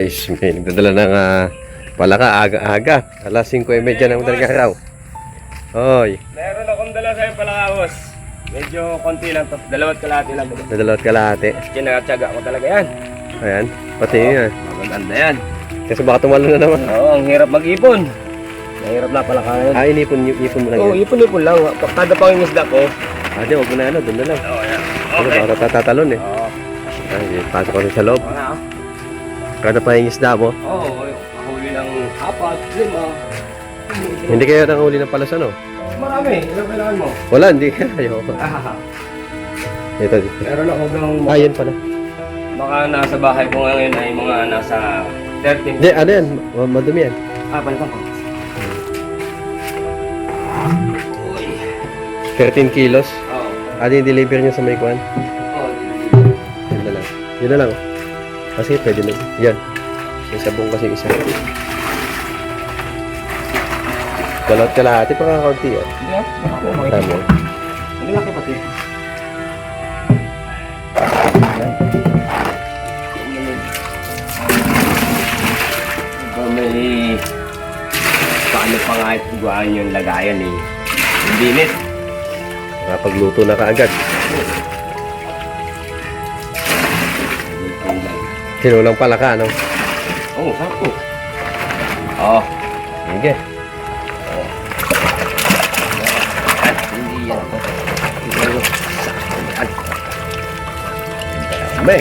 Guys, may nagdadala ng ah, palaka aga-aga. Alas 5.30 ng madaling araw. Hoy, Meron akong dala sa'yo palakawos. Medyo konti lang to. Dalawat kalahati lang. nadalawat kalahati. Kinakatsaga ko talaga yan. Ayan, pati yun yan. Maganda yan. Kasi baka tumalo na naman. Oo, ang hirap mag-ipon. Mahirap na pala kaya. Ah, inipon, ipon mo lang Oo, yan. ipon-ipon lang. Kada pa yung isda ko. Ah, di, huwag mo na ano, doon na lang. Oo, yan. Ano, baka tatatalon eh. Oo. Ay, pasok ko sa loob. Oo nga. Kada pa yung isda mo. Oo, kahuli ng apat, lima. Hindi kayo nang uli ng palas ano? Marami. Ilang kailangan mo? Wala, hindi. Ayoko. Ah, Ito. meron ako ng Ah, yan pala. baka nasa bahay ko ngayon ay mga nasa 13. Hindi, ano yan? Ma- Madumi yan. Ah, palitan ko. Uy. 13 kilos. Oo. Ano yung deliver niya sa may kwan? Oo. Yun na lang. Yun na lang. Kasi pwede na. Yan. May sabong kasi isa. Dalawat kalahati pa kakaunti yan. Hindi ah. Ako, okay. Tama. Ang laki pati. May paano pa nga itugaan yung lagayan eh. Hindi nit. Nakapagluto na kaagad. Kinulang pala ka, ano? Oo, oh, sakto. Oo. Sige. At hindi yan. Pero, at Dami.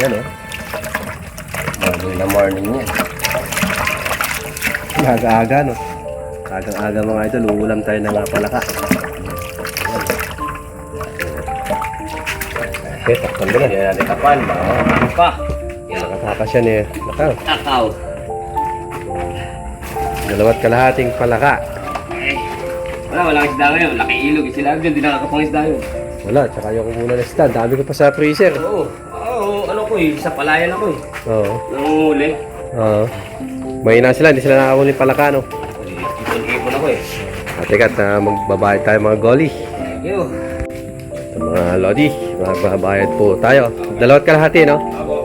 Yan oh. Morning na morning yan. Aga-aga, no? Agang-aga mga idol, uulam tayo ng palaka. Okay, takpan mo na. Yan natin kapan. Baka makakano pa. Yan. Nakatakas yan eh. Naka, Takaw. dalawat kalahating palaka. Eh, wala, walang isda ngayon. Laki ilog. Sila dyan, di nakakapang isda yun. Wala, tsaka yung muna na stand. Dami ko pa sa freezer. Oo. Oo, ano ko eh. Sa palayan ako eh. Oo. Nangunguli. Oo. Mahina sila, hindi sila nakakuli palaka, no? Ipon-ipon ako eh. At teka, uh, magbabayad tayo mga goli. Thank you. Mga lodi, magbabayad po tayo. Dalawat kalahati, no? Ako.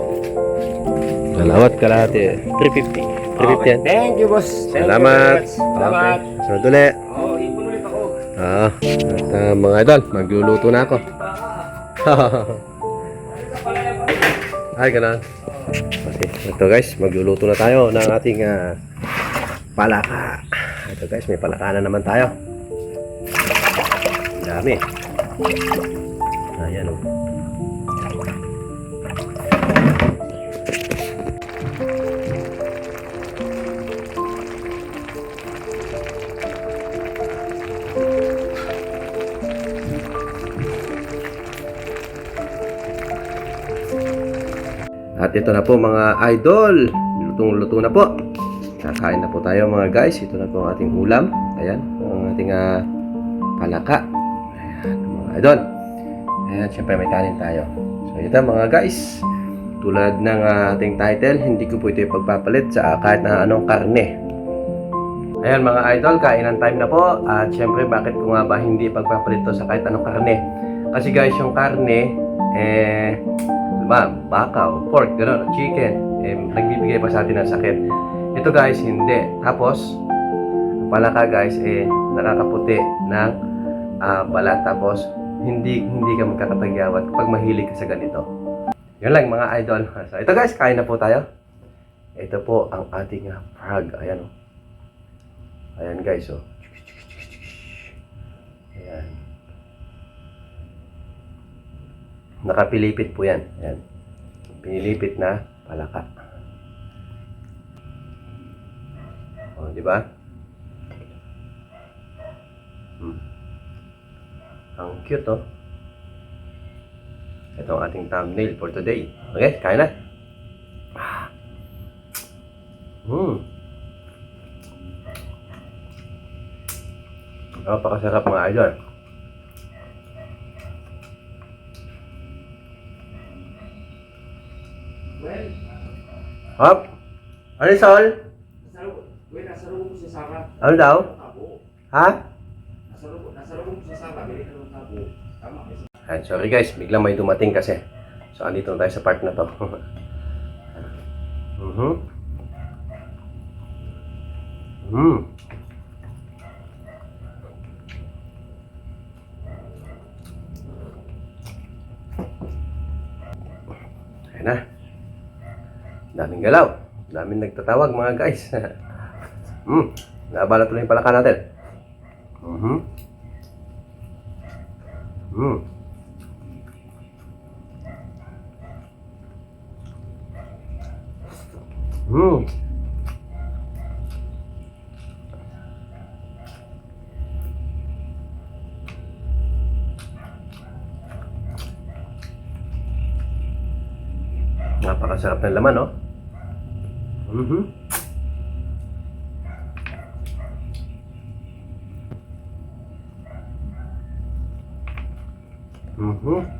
Dalawat kalahati. 350. 350 yan. Thank you, boss. Thank you Salamat. much. Salamat. Okay. Sunod ulit. Oo, ipon ulit ako. Ah, at ah, mga idol, magluluto na ako. Ay, ganun. Okay, ito guys, magluluto na tayo ng ating ah, palaka. Ito guys, may palaka na naman tayo. Dami. Ayan oh. At ito na po mga idol. Lutong-luto na po. Kakain na po tayo mga guys. Ito na po ang ating ulam. Ayan, ang ating ah, palaka. Ayan, mga idol. Ayan, syempre may kanin tayo. So ito mga guys. Tulad ng ah, ating title, hindi ko po ito ipagpapalit sa kahit na anong karne. Ayan mga idol, kainan time na po. At syempre, bakit ko nga ba hindi ipagpapalit to sa kahit anong karne? Kasi guys, yung karne, eh, diba, baka pork, gano'n, chicken, eh, nagbibigay pa sa atin ng sakit. Ito guys, hindi. Tapos, palaka guys, eh, nakakaputi ng ah, balat. Tapos, hindi hindi ka magkakatagyawat pag mahilig ka sa ganito. Yun lang mga idol. So, ito guys, kain na po tayo. Ito po ang ating ah, frog. Ayan o. Ayan guys, oh. Ayan. Nakapilipit po yan. Ayan. Pinilipit na palaka. O, di ba? Hmm. Ang cute, oh. Ito ang ating thumbnail for today. Okay, kain na. Ah. Hmm. Napakasarap mga idol. Well, Hop! Ano yung Sol? Ano daw? Ha? Nasa loob, nasa loob ko si Ayan, sorry guys, biglang may dumating kasi. So, andito na tayo sa part na to. Mhm. Mm. Ayan na. Daming galaw. Daming nagtatawag mga guys. hmm. Naabala tuloy yung palaka natin. Mhm. Hmm. Hmm. Napakasarap ng laman, no? Mhm. Mhm.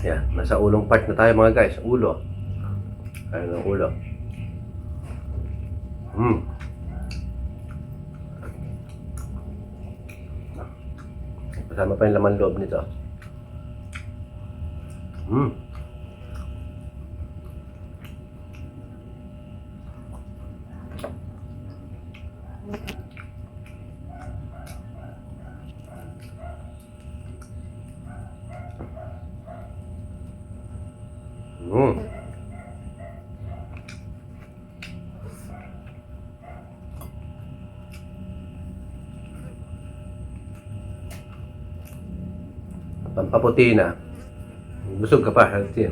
Yan, nasa ulong part na tayo mga guys. Ulo. Ayun ang ulo. Hmm. Kasama pa yung laman loob nito. Hmm. Hmm. Pampaputi na. Busog ka pa, healthy.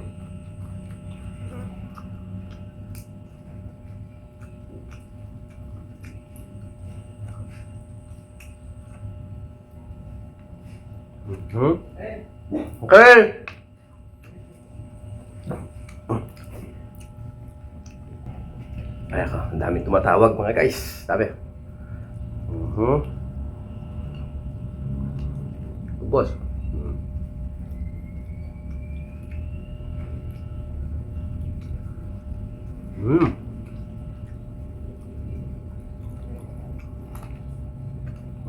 Mhm. Okay. Ay ako, ang daming tumatawag mga guys. Sabi. Mhm. Boss. Mhm.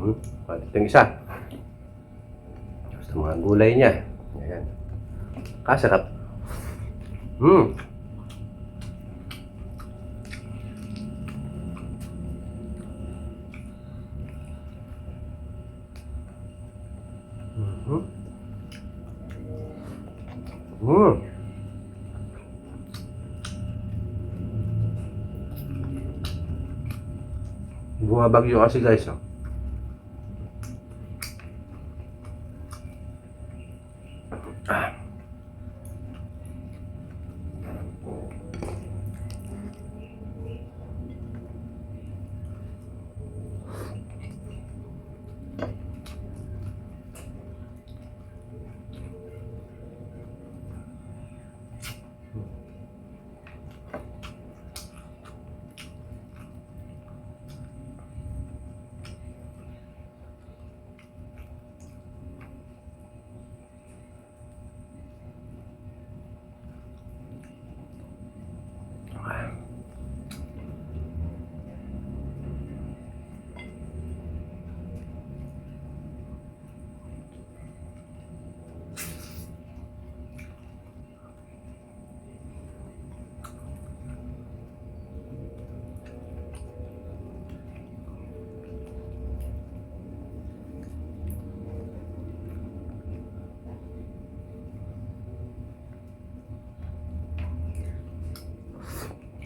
Hmm. Pati itong isa. Gusto mga gulay niya. Ayan. Kasarap. Hmm. Mhm. Hmm. Bumabagyo kasi guys. Oh. Ah.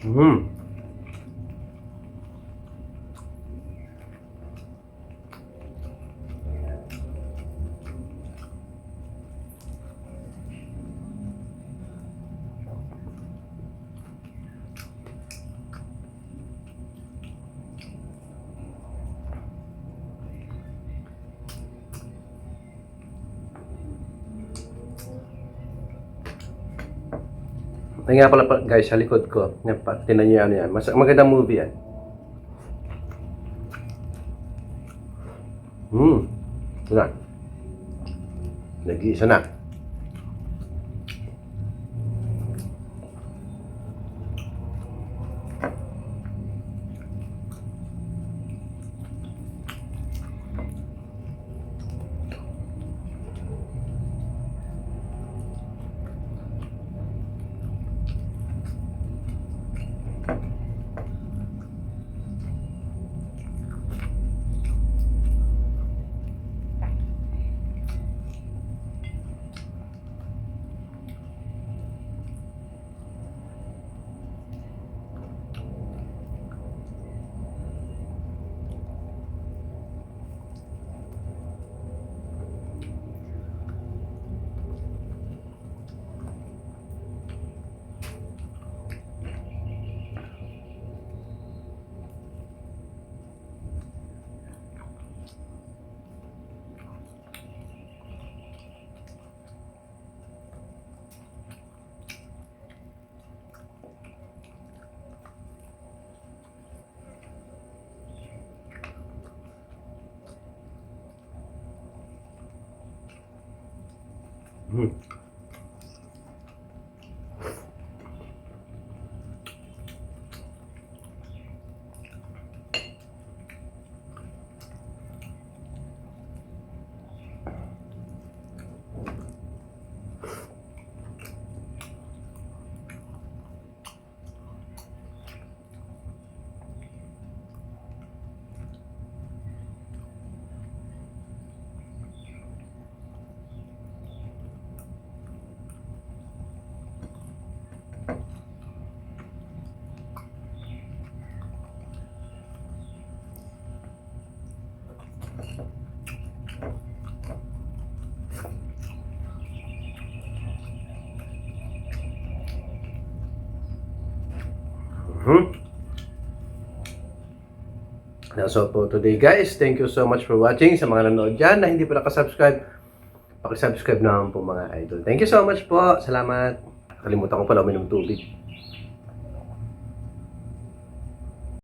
Hmm. Ay nga pala pa- guys, sa likod ko. Yan tinan niyo ano yan. Mas, magandang movie yan. Hmm. Yan. Nag-iisa na. 嗯。Hmm. Now, so for today guys, thank you so much for watching. Sa mga nanonood dyan na hindi pa nakasubscribe, pakisubscribe naman po mga idol. Thank you so much po. Salamat. Kalimutan ko pala uminom tubig.